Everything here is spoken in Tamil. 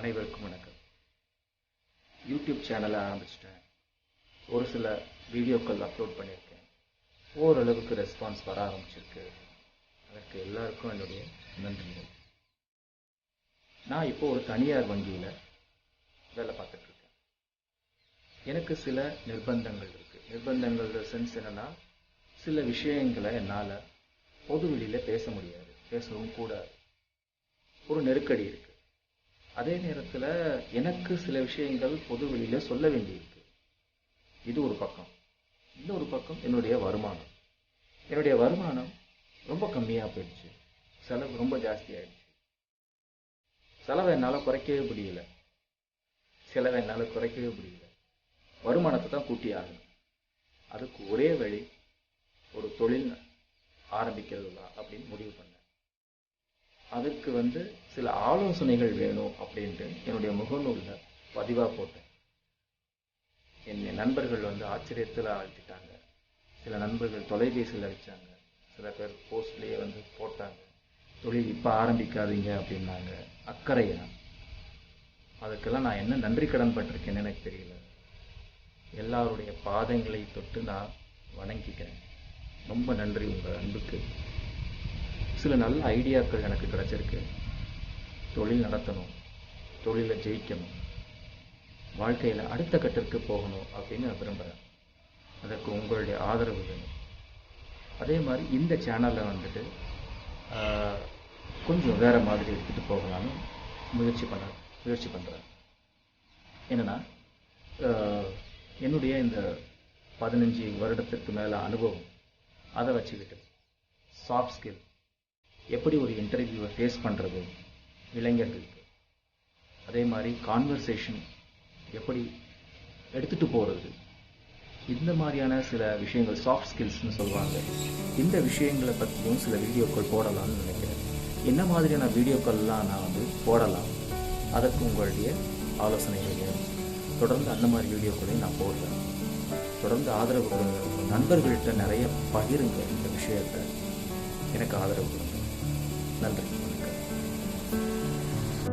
அனைவருக்கும் வணக்கம். யூடியூப் சேனலை ஆரம்பிச்சிட்டேன். ஒரு சில வீடியோக்கள் அப்லோட் பண்ணியிருக்கேன். ஓரளவுக்கு ரெஸ்பான்ஸ் வர ஆரம்பிச்சிருக்கு. அதற்கு எல்லாருக்கும் என்னுடைய நன்றிகள். நான் இப்போ ஒரு தனியார் வங்கியில் வேலை பார்த்துட்ருக்கேன். எனக்கு சில நிர்பந்தங்கள் இருக்குது நிர்பந்தங்கள் சென்ஸ் என்னன்னா சில விஷயங்களை என்னால் பொது வெளியில் பேச முடியாது. பேசவும் கூடாது. ஒரு நெருக்கடி இருக்குது அதே நேரத்தில் எனக்கு சில விஷயங்கள் பொது வெளியில் சொல்ல வேண்டியிருக்கு. இது ஒரு பக்கம். இன்னொரு பக்கம் என்னுடைய வருமானம். என்னுடைய வருமானம் ரொம்ப கம்மியாக போயிடுச்சு. செலவு ரொம்ப ஜாஸ்தி ஆயிடுச்சு. செலவை என்னால் குறைக்கவே முடியல. செலவை என்னால் குறைக்கவே முடியல. வருமானத்தை தான் கூட்டி ஆகணும். அதுக்கு ஒரே வழி ஒரு தொழில் ஆரம்பிக்கிறது தான் அப்படின்னு முடிவு அதற்கு வந்து சில ஆலோசனைகள் வேணும் அப்படின்ட்டு என்னுடைய முகநூலில் பதிவாக போட்டேன். என் நண்பர்கள் வந்து ஆச்சரியத்தில் ஆழ்த்திட்டாங்க. சில நண்பர்கள் தொலைபேசியில் வச்சாங்க சில பேர் போஸ்ட்லேயே வந்து போட்டாங்க. தொழில் இப்போ ஆரம்பிக்காதீங்க அப்படின்னாங்க. அக்கறையா. அதுக்கெல்லாம் நான் என்ன நன்றி கடன் பட்டிருக்கேன்னு எனக்கு தெரியல. எல்லாருடைய பாதங்களை தொட்டு நான் வணங்கிக்கிறேன். ரொம்ப நன்றி உங்கள் அன்புக்கு. சில நல்ல ஐடியாக்கள் எனக்கு கிடச்சிருக்கு. தொழில் நடத்தணும் தொழிலில் ஜெயிக்கணும் வாழ்க்கையில் அடுத்த கட்டத்துக்கு போகணும் அப்படின்னு நான் விரும்புகிறேன் அதற்கு உங்களுடைய ஆதரவு வேணும். அதே மாதிரி இந்த சேனலில் வந்துட்டு கொஞ்சம் வேறு மாதிரி எடுத்துகிட்டு போகலான்னு முயற்சி பண்ண முயற்சி பண்ணுறேன் என்னென்னா என்னுடைய இந்த பதினஞ்சு வருடத்திற்கு மேலே அனுபவம் அதை வச்சுக்கிட்டு சாஃப்ட் ஸ்கில் எப்படி ஒரு இன்டர்வியூவை ஃபேஸ் பண்ணுறது இளைஞர்களுக்கு. அதே மாதிரி கான்வர்சேஷன் எப்படி எடுத்துகிட்டு போகிறது இந்த மாதிரியான சில விஷயங்கள் சாஃப்ட் ஸ்கில்ஸ்னு சொல்லுவாங்க. இந்த விஷயங்களை பற்றியும் சில வீடியோக்கள் போடலாம்னு நினைக்கிறேன். என்ன மாதிரியான வீடியோக்கள்லாம் நான் வந்து போடலாம்? அதற்கு உங்களுடைய ஆலோசனைகள் வேணும். தொடர்ந்து அந்த மாதிரி வீடியோக்களையும் நான் போடுறேன். தொடர்ந்து ஆதரவு கொடுங்க. நண்பர்கள்கிட்ட நிறைய பகிருங்க இந்த விஷயத்தை. எனக்கு ஆதரவு கொடுங்க. நன்றி. வணக்கம்